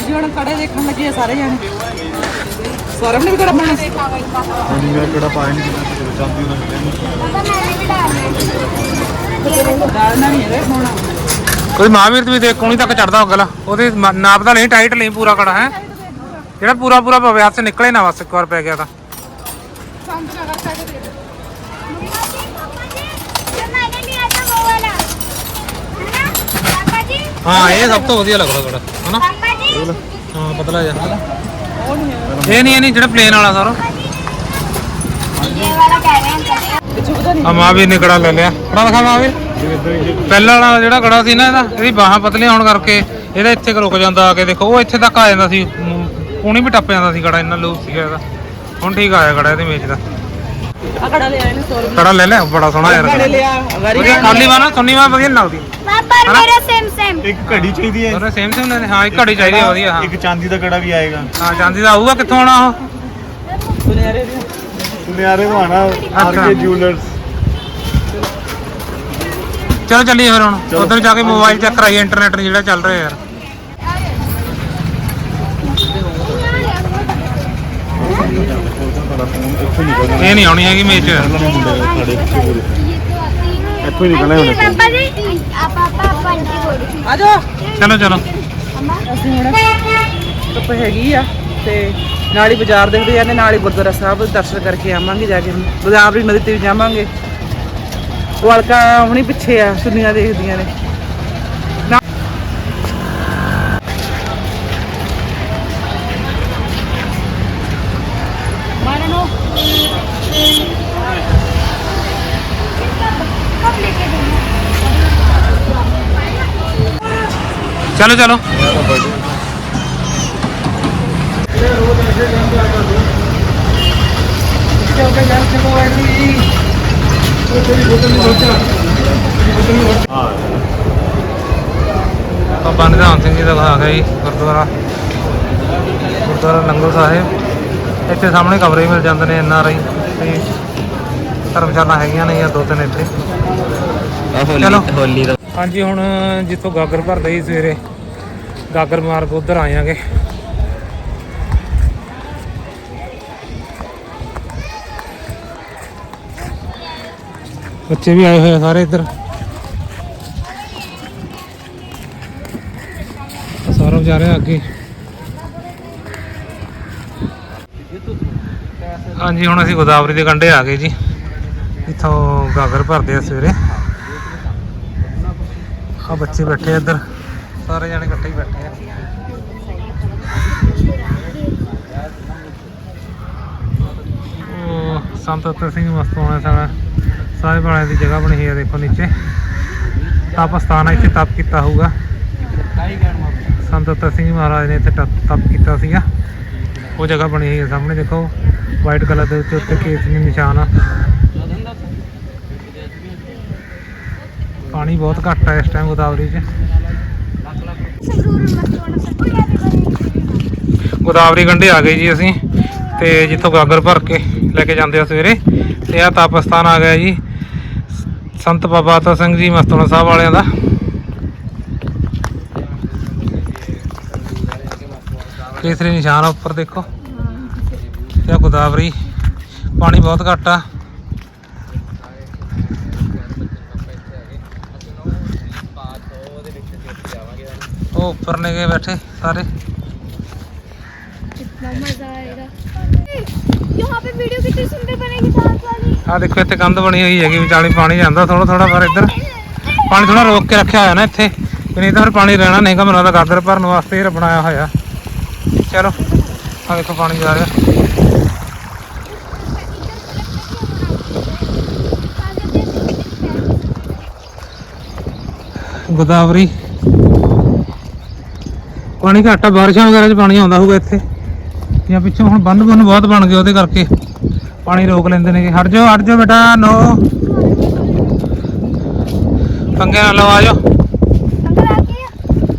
ਹਾਂਜੀ ਹੁਣ ਕੜੇ ਦੇਖਣ ਲੱਗੇ ਆ ਸਾਰੇ ਜਾਣੇ। ਸੌਰਵ ਨੇ ਵੀ ਕੜਾ ਪਾਣਾ ਹਾਂਜੀ ਮੈਂ ਕਿਹੜਾ ਪਾਇਆ ਨਹੀਂ ਕਿੰਨਾ ਤੇ ਚਾਂਦੀ ਉਹਨਾਂ ਮਿਲਿਆ ਡਾਲਣਾ ਨਹੀਂ ਹੈ ਹੋਣਾ ਉਹਦੀ ਮਹਾਵੀਰ ਤੇ ਵੀ ਦੇਖ ਕੋਣੀ ਤੱਕ ਚੜਦਾ ਅਗਲਾ ਉਹਦੇ ਨਾਪ ਦਾ ਨਹੀਂ ਟਾਈਟ ਲਈ ਪੂਰਾ ਕੜਾ ਹੈ? ਜਿਹੜਾ ਪੂਰਾ ਪੂਰਾ ਪਵੇ ਹੱਥ ਨਿਕਲੇ ਨਾ ਬਸ ਇੱਕ ਵਾਰ ਪੈ ਗਿਆ ਤਾਂ। ਹਾਂ, ਇਹ ਸਭ ਤੋਂ ਵਧੀਆ ਲੱਗਦਾ ਕੜਾ ਹਨਾ? ਹਾਂ, ਪਤਲਾ ਜਿਹਾ ਇਹ ਨਹੀਂ ਇਹ ਨਹੀਂ, ਜਿਹੜਾ ਪਲੇਨ ਵਾਲਾ ਸਾਰਾ। ਆ ਮਹਾਵੀਰ ਨੇ ਕੜਾ ਲੈ ਲਿਆ। ਕੜਾ ਦਿਖਾ ਮਹਾਵੀਰ ਪਹਿਲਾਂ ਵਾਲਾ ਜਿਹੜਾ ਕੜਾ ਸੀ ਨਾ ਇਹਦਾ, ਇਹਦੀ ਬਾਹਾਂ ਪਤਲੀਆਂ ਹੋਣ ਕਰਕੇ ਇਹਦਾ ਇੱਥੇ ਰੁਕ ਜਾਂਦਾ, ਆ ਕੇ ਦੇਖੋ, ਉਹ ਇੱਥੇ ਤੱਕ ਆ ਜਾਂਦਾ ਸੀ। ਕੋਣੀ ਵੀ ਟੱਪ ਜਾਂਦਾ ਸੀ ਕੜਾ, ਇੰਨਾ ਲੂਪ ਸੀਗਾ ਇਹਦਾ। ਹੁਣ ਠੀਕ ਆਇਆ ਕੜਾ ਇਹਦੇ ਮੇਚ ਦਾ। ਆ ਕੜਾ ਲੈ ਆਏ ਨੇ ਸੌਰਵ ਕੜਾ ਲੈ ਲੈ ਬੜਾ ਸੋਹਣਾ ਯਾਰ ਕੜੇ ਲਿਆ ਵੈਰੀ ਵਧੀਆ ਖਾਲੀ ਵਾ ਨਾ ਸੁੰਨੀ ਵਾ ਵਧੀਆ ਲੱਗਦੀ। ਇੱਕ ਘੜੀ ਚਾਹੀਦੀ ਹੈ। ਉਹਨੇ ਸੇਮ ਸੇਮ ਨੇ ਹਾਂ ਇੱਕ ਘੜੀ ਚਾਹੀਦੀ ਆ ਵਧੀਆ ਹਾਂ। ਇੱਕ ਚਾਂਦੀ ਦਾ ਕੜਾ ਵੀ ਆਏਗਾ। ਹਾਂ ਚਾਂਦੀ ਦਾ ਆਊਗਾ ਕਿੱਥੋਂ ਆਉਣਾ ਉਹ? ਸੁਨਿਆਰੇ ਦੇ। ਸੁਨਿਆਰੇ ਤੋਂ ਆਣਾ ਆਰਕੇ ਜੂਲਰਸ ਚਲੋ ਚੱਲੀਏ ਫਿਰ ਹੁਣ। ਉਧਰ ਜਾ ਕੇ ਮੋਬਾਈਲ ਚੈੱਕ ਕਰਾਈਏ ਇੰਟਰਨੈਟ ਜਿਹੜਾ ਚੱਲ ਰਿਹਾ ਯਾਰ ਤੁਹਾਡਾ ਫੋਨ ਇੱਥੋਂ ਨਿਕਲਣਾ ਇਹ ਨਹੀਂ ਆਉਣੀ ਹੈਗੀ ਮੇਚ ਇੱਥੋਂ ਹੀ ਨਿਕਲਣਾ ਉਹਨੇ ਪਾਪਾ ਜੀ ਆਪਾ ਆ ਜਾ ਚਲੋ ਚਲੋ। ਅਸੀਂ ਹੁਣ ਧੁੱਪ ਹੈਗੀ ਆ ਤੇ ਨਾਲ ਹੀ ਬਾਜ਼ਾਰ ਦੇਖਦੇ ਜਾਂਦੇ ਨਾਲ ਹੀ ਗੁਰਦੁਆਰਾ ਸਾਹਿਬ ਦਰਸ਼ਨ ਕਰਕੇ ਆਵਾਂਗੇ ਜਾ ਕੇ। ਗੋਦਾਵਰੀ ਨਦੀ ਤੇ ਵੀ ਜਾਵਾਂਗੇ। ਵਲਕਾ ਹੁਣੀ ਪਿੱਛੇ ਆ ਸੁਨੀਆਂ ਦੇਖਦੀਆਂ ਨਾ- ਚਲੋ ਚਲੋ। ਬਾਬਾ ਨਿਧਾਨ ਸਿੰਘ ਜੀ ਦਾ ਦਿਖਾ ਗਿਆ ਜੀ ਗੁਰਦੁਆਰਾ। ਗੁਰਦੁਆਰਾ ਲੰਗਰ ਸਾਹਿਬ। ਇੱਥੇ ਸਾਹਮਣੇ ਕਮਰੇ ਮਿਲ ਜਾਂਦੇ ਨੇ ਐਨ ਆਰ ਆਈ ਤੇ ਧਰਮਸ਼ਾਲਾ ਹੈਗੀਆਂ ਨੇ ਜਾਂ ਦੋ ਤਿੰਨ ਇੱਥੇ। ਚਲੋ। ਹੋਲੀ ਦਾ ਹਾਂਜੀ ਹੁਣ ਜਿੱਥੋਂ ਗਾਗਰ ਭਰਦੇ ਸੀ ਸਵੇਰੇ ਗਾਗਰ ਮਾਰਗ ਉਧਰ ਆਇਆਂਗੇ ਬੱਚੇ ਵੀ ਆਏ ਹੋਏ ਆ ਸਾਰੇ ਇੱਧਰ। ਸਾਰਾ ਜਾ ਰਿਹਾ ਅੱਗੇ। ਹਾਂਜੀ, ਹੁਣ ਅਸੀਂ ਗੋਦਾਵਰੀ ਦੇ ਕੰਢੇ ਆ ਗਏ ਜੀ। ਇੱਥੋਂ ਗਾਗਰ ਭਰਦੇ ਆ ਸਵੇਰੇ। ਆ ਬੱਚੇ ਬੈਠੇ ਆ ਇੱਧਰ। ਸਾਰੇ ਜਾਣੇ ਇਕੱਠੇ ਹੀ ਬੈਠੇ ਆ। ਸੰਤ ਉੱਤੇ ਸਿੰਘ ਮਸਤੋਣਾ ਸਾਰਾ। ਸਾਹਿਬ ਵਾਲਿਆਂ ਦੀ ਜਗ੍ਹਾ ਬਣੀ ਹੋਈ ਹੈ ਦੇਖੋ ਨੀਚੇ। ਤਪ ਸਥਾਨ ਹੈ ਇੱਥੇ ਤਪ ਕੀਤਾ ਹੋਊਗਾ। ਸੰਤ ਉੱਤੇ ਸਿੰਘ ਮਹਾਰਾਜ ਨੇ ਇੱਥੇ ਤਪ ਤਪ ਕੀਤਾ ਸੀਗਾ। ਉਹ ਜਗ੍ਹਾ ਬਣੀ ਹੋਈ ਹੈ ਸਾਹਮਣੇ, ਦੇਖੋ। ਵਾਈਟ ਕਲਰ ਦੇ ਉੱਤੇ ਉੱਤੇ ਕੇਸਰੀ ਨਿਸ਼ਾਨ ਆ। ਪਾਣੀ ਬਹੁਤ ਘੱਟ ਹੈ ਇਸ ਟਾਈਮ ਗੋਦਾਵਰੀ 'ਚ। ਗੋਦਾਵਰੀ ਕੰਢੇ ਆ ਗਏ ਜੀ ਅਸੀਂ ਤੇ ਜਿੱਥੋਂ ਗਾਗਰ ਭਰ ਕੇ ਲੈ ਕੇ ਜਾਂਦੇ ਆ ਸਵੇਰੇ ਤੇ ਆ ਤਪਸਥਾਨ ਆ ਗਿਆ ਜੀ। ਸੰਤ ਬਾਬਾ ਆਤਾ ਸਿੰਘ ਜੀ ਮਸਤੋਣਾ ਸਾਹਿਬ ਵਾਲਿਆਂ ਦਾ। ਕੇਸਰੀ ਨਿਸ਼ਾਨ ਉੱਪਰ ਦੇਖੋ। ਤੇ ਗੋਦਾਵਰੀ, ਪਾਣੀ ਬਹੁਤ ਘੱਟ ਆ। ਉਹ ਉੱਪਰ ਨੇ ਗਏ ਬੈਠੇ ਸਾਰੇ कितना मजा आएगा यहाँ पे वीडियो कितनी सुंदर बनेगी साथ वाली ਆ ਦੇਖੋ ਇੱਥੇ ਕੰਧ ਬਣੀ ਹੋਈ ਹੈਗੀ ਵਿਚਾਲੇ ਪਾਣੀ ਜਾਂਦਾ ਥੋੜਾ ਥੋੜਾ ਪਰ ਇੱਧਰ ਪਾਣੀ ਥੋੜਾ ਰੋਕ ਕੇ ਰੱਖਿਆ ਹੋਇਆ ਨਾ ਇੱਥੇ ਵੀ ਨਹੀਂ ਤਾਂ ਫਿਰ ਪਾਣੀ ਰਹਿਣਾ ਨਹੀਂਗਾ ਮੈਨੂੰ ਲੱਗਦਾ ਗਾਦਰ ਭਰਨ ਵਾਸਤੇ ਇਹ ਬਣਾਇਆ ਹੋਇਆ ਚਲੋ ਆ ਦੇਖੋ ਪਾਣੀ ਜਾ ਰਿਹਾ ਗੋਦਾਵਰੀ ਪਾਣੀ ਘੱਟ ਆ ਬਾਰਿਸ਼ਾਂ ਵਗੈਰਾ 'ਚ ਪਾਣੀ ਆਉਂਦਾ ਹੋਊਗਾ ਇੱਥੇ। ਜਾਂ ਪਿੱਛੋਂ ਹੁਣ ਬੰਦ ਬੰਨ ਬਹੁਤ ਬਣ ਗਏ ਉਹਦੇ ਕਰਕੇ। ਪਾਣੀ ਰੋਕ ਲੈਂਦੇ ਨੇ ਹਟ ਜਾਓ ਹਟ ਜਾਓ ਬੇਟਾ ਨੋ। ਪੰਗੇ ਨਾਲ ਆ ਜਾਓ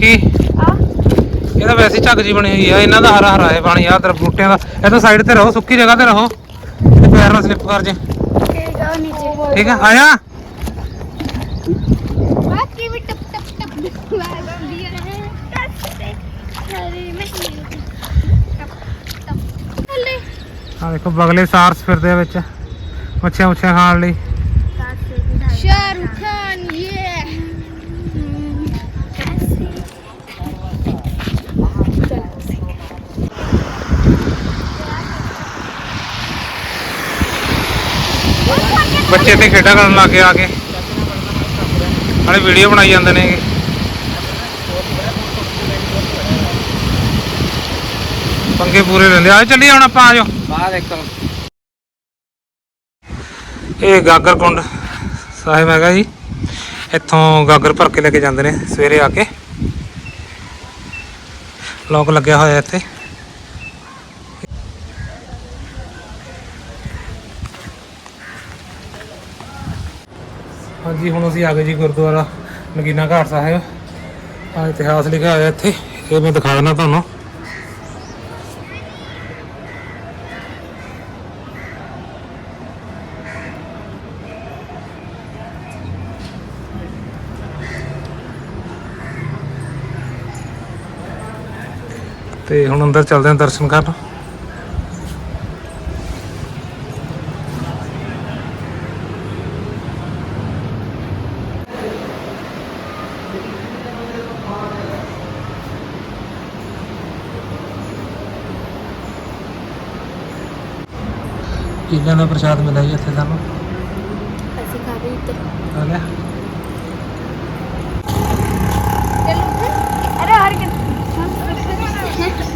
ਕੀ? ਇਹ ਤਾਂ ਵੈਸੇ ਝੱਗ ਜੀ ਬਣੀ ਹੋਈ ਆ। ਇਹਨਾਂ ਦਾ ਹਰਾ ਹਰਾ ਹੈ ਪਾਣੀ ਆ ਤਰ ਬੂਟਿਆਂ ਦਾ। ਇਹ ਤਾਂ ਸਾਈਡ ਤੇ ਰਹੋ ਸੁੱਕੀ ਜਗ੍ਹਾ ਤੇ ਰਹੋ। ਤੇ ਪੈਰ ਨਾ ਸਲਿੱਪ ਕਰ ਜੇ। ਠੀਕ ਆ ਆਇਆ? ਆ ਦੇਖੋ ਬਗਲੇ ਸਾਰਸ ਫਿਰਦੇ ਆ ਵਿੱਚ। ਮੱਛੀਆਂ ਮੁੱਛੀਆਂ ਖਾਣ ਲਈ। ਸ਼ਾਹਰੁਖ ਖਾਨ ਇਹ ਬੱਚੇ ਇੱਥੇ ਖੇਡਾਂ ਕਰਨ ਲੱਗ ਗਏ ਆ ਕੇ। ਨਾਲੇ ਵੀਡੀਓ ਬਣਾਈ ਜਾਂਦੇ ਨੇ। ਪੰਗੇ ਪੂਰੇ ਲੈਂਦੇ ਆ। ਚੱਲੀ ਹੁਣ ਆਪਾਂ ਆ ਜਾਓ ਬਾਹਰ ਦੇਖੋ ਇਹ ਗਾਗਰ ਕੁੰਡ ਸਾਹਿਬ ਹੈਗਾ ਜੀ। ਇੱਥੋਂ ਗਾਗਰ ਭਰ ਕੇ ਲੈ ਕੇ ਜਾਂਦੇ ਨੇ ਸਵੇਰੇ ਆ ਕੇ। ਲੋਕ ਲੱਗਿਆ ਹੋਇਆ ਇੱਥੇ। ਹਾਂਜੀ ਹੁਣ ਅਸੀਂ ਆ ਗਏ ਜੀ ਗੁਰਦੁਆਰਾ ਨਗੀਨਾ ਘਾਟ ਸਾਹਿਬ। ਆ ਇਤਿਹਾਸ ਲਿਖਿਆ ਹੋਇਆ ਇੱਥੇ। ਇਹ ਮੈਂ ਦਿਖਾ ਦਿੰਦਾ ਤੁਹਾਨੂੰ। ਤੇ ਹੁਣ ਅੰਦਰ ਚੱਲਦੇ ਹਾਂ ਦਰਸ਼ਨ ਕਰਨ। ਕਿੰਨਾ ਦਾ ਪ੍ਰਸ਼ਾਦ ਮਿਲਿਆ ਜੀ ਇੱਥੇ ਸਾਨੂੰ ਅਸੀਂ ਖਾ ਆ ਲਿਆ?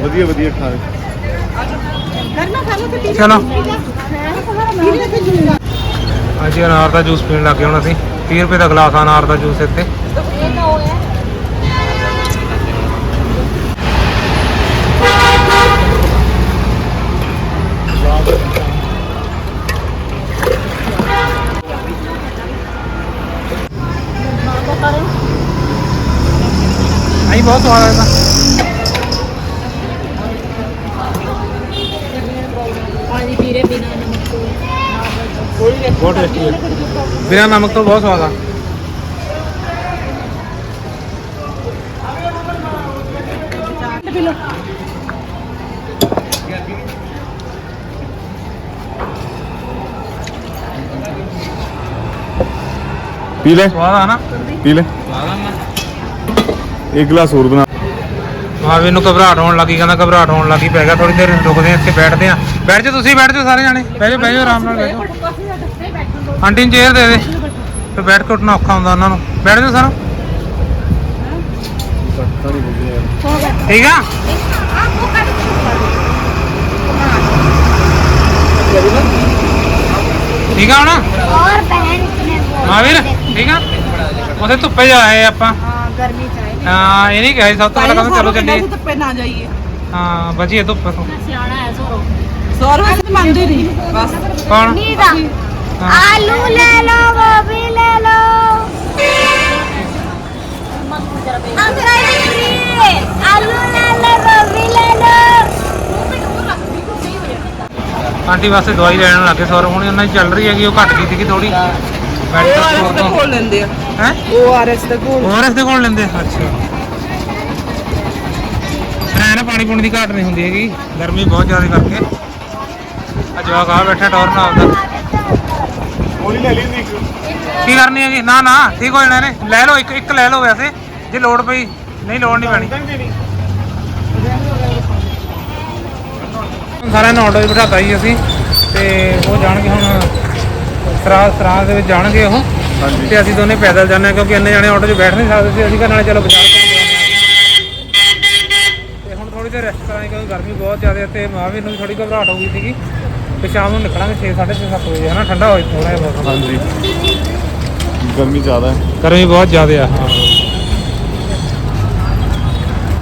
ਵਧੀਆ ਵਧੀਆ ਖਾਣ। ਗਰਮਾ ਖਾ ਲਓ ਤੇ ਪੀ ਚਲੋ। ਅੱਜ ਹੀ ਅਨਾਰ ਦਾ ਜੂਸ ਪੀਣ ਲੱਗ ਹੁਣ ਅਸੀਂ। 30 ਰੁਪਏ ਦਾ ਗਲਾਸ ਅਨਾਰ ਦਾ ਜੂਸ ਇੱਥੇ। ਬਹੁਤ ਸਵਾਦ ਆਇਆ गया ਆਈ ਬਹੁਤ ਸਵਾਦ ਆਇਆ ਬਹੁਤ ਟੇਸਟੀ ਹੈ। ਬਿਨਾਂ ਨਮਕ ਤੋਂ ਬਹੁਤ ਸਵਾਦ ਆ। ਪੀ ਲੈ। ਸਵਾਦ ਆ ਨਾ? ਪੀ ਲੈ। ਇੱਕ ਗਲਾਸ ਹੋਰ ਬਣਾ। ਹਾਂ ਵੀ ਇਹਨੂੰ ਘਬਰਾਹਟ ਹੋਣ ਲੱਗੀ ਕਹਿੰਦਾ ਘਬਰਾਹਟ ਹੋਣ ਲੱਗੀ ਪੈ ਗਿਆ ਥੋੜੀ ਦੇਰ ਰੁਕਦੇ ਇੱਥੇ ਬੈਠਦੇ ਆ ਬੈਠ ਜਾ ਤੁਸੀਂ ਬੈਠ ਜਾ ਸਾਰੇ ਜਾਣੇ ਬਹਿ ਜਾ ਬਹਿ ਜਾ ਆਰਾਮ ਨਾਲ ਬਹਿ ਜਾ। ਆਂਟੀ ਚੇਅਰ ਦੇ ਦੇ ਤੇ ਬੈਠ ਕੇ ਉੱਠਣਾ ਔਖਾ ਹੁੰਦਾ ਉਹਨਾਂ ਨੂੰ। ਬੈਠ ਜਾ ਸਾਰਾ। ਠੀਕ ਆ? ਠੀਕ ਆ ਹੁਣ? ਔਰ ਬਹਿਨ ਮਾਵੀਰ ਠੀਕ ਆ? ਉਥੇ ਧੁੱਪੇ ਜਾਏ ਆਪਾਂ। ਹਾਂ ਗਰਮੀ ਚ ਹਾਂ ਇਹ ਨਹੀਂ ਕਹੇ ਸਭ ਤੋਂ ਪਹਿਲਾਂ ਕਹਿੰਦਾ ਚਲੋ ਚੱਲੀਏ। ਧੁੱਪੇ ਨਾ ਜਾਈਏ। ਹਾਂ ਬਚੀਏ ਤੋਂ ਸਿਆਣਾ ਹੈ ਸੋਰੋ ਸੋਰੋ ਇਸ ਮੰਨਦੇ ਨਹੀਂ। ਬਸ। ਕੌਣ? ਆਲੂ ਲੈ ਲਓ ਗੋਭੀ ਲੈ ਲਓ। ਆਂਟੀ ਵਾਸਤੇ ਦਵਾਈ ਲੈਣ ਲੱਗੇ ਸੌਰਵ। ਹੁਣ ਇਹਨਾਂ ਦੀ ਚੱਲ ਰਹੀ ਹੈਗੀ ਉਹ ਘਟ ਗਈ ਸੀਗੀ ਥੋੜੀ ORS ਸਟੋਰ ਦੇ ਕੋਲ ਲੈਂਦੇ ਆ। ਹੈ? ORS ਦੇ ਕੋਲ। ਹੋਰ ਇਸ ਦੇ ਕੋਲ ਲੈਂਦੇ ਅੱਛਾ। ਐ ਨਾ ਪਾਣੀ ਪੂਣੀ ਦੀ ਘਾਟ ਨਹੀਂ ਹੁੰਦੀ ਹੈਗੀ। ਗਰਮੀ ਬਹੁਤ ਜ਼ਿਆਦਾ ਕਰਕੇ। ਆ ਜਵਾਕ ਆ ਬੈਠਾ ਟੌਰ ਨਾਲ ਆਪਦਾ ਗੋਲੀ ਲੈ ਲਈ ਨਹੀਂ ਕੀ ਕਰਨੀ ਹੈਗੀ? ਨਾ ਨਾ। ਠੀਕ ਹੋ ਜਾਣਾ ਨੇ ਲੈ ਲਓ ਇੱਕ ਇੱਕ ਲੈ ਲਓ ਵੈਸੇ। ਜੇ ਲੋੜ ਪਈ ਨਹੀਂ ਲੋੜ ਨਹੀਂ ਪੈਣੀ। ਸਾਰਿਆਂ ਨੂੰ ਆਟੋ 'ਚ ਬਿਠਾਤਾ ਜੀ ਅਸੀਂ। ਤੇ ਉਹ ਜਾਣਗੇ ਹੁਣ ਸਰਾ ਸਰਾ ਦੇ ਵਿੱਚ ਜਾਣਗੇ ਉਹ। ਹਾਂਜੀ। ਤੇ ਅਸੀਂ ਦੋਨੇ ਪੈਦਲ ਜਾਂਦੇ ਹਾਂ ਕਿਉਂਕਿ ਇੰਨੇ ਜਾਣੇ ਆਟੋ 'ਚ ਬੈਠ ਨਹੀਂ ਸਕਦੇ ਸੀ। ਅਸੀਂ ਕਹਿੰਦੇ ਨਾਲੇ ਚਲੋ ਬਾਜ਼ਾਰ ਘੁੰਮ ਤੇ ਹੁਣ ਥੋੜੀ ਦੇਰ ਰੈਸਟ ਕਰਾਂਗੇ ਕਿਉਂਕਿ ਗਰਮੀ ਬਹੁਤ ਜ਼ਿਆਦਾ ਹੈ ਤੇ ਮਹਾਵੀਰ ਨੂੰ ਵੀ ਥੋੜੀ ਘਬਰਾਹਟ ਹੋ ਗਈ ਸੀਗੀ। ਤੇ ਸ਼ਾਮ ਨੂੰ ਨਿਕਲਾਂਗੇ 6 6:30 7 ਵਜੇ ਹਨਾ ਠੰਡਾ ਹੋਏ ਥੋੜਾ ਜਿਹਾ ਮੌਸਮ। ਹਾਂਜੀ। ਗਰਮੀ ਜ਼ਿਆਦਾ ਹੈ। ਗਰਮੀ ਬਹੁਤ ਜ਼ਿਆਦਾ ਆ ਹਾਂ।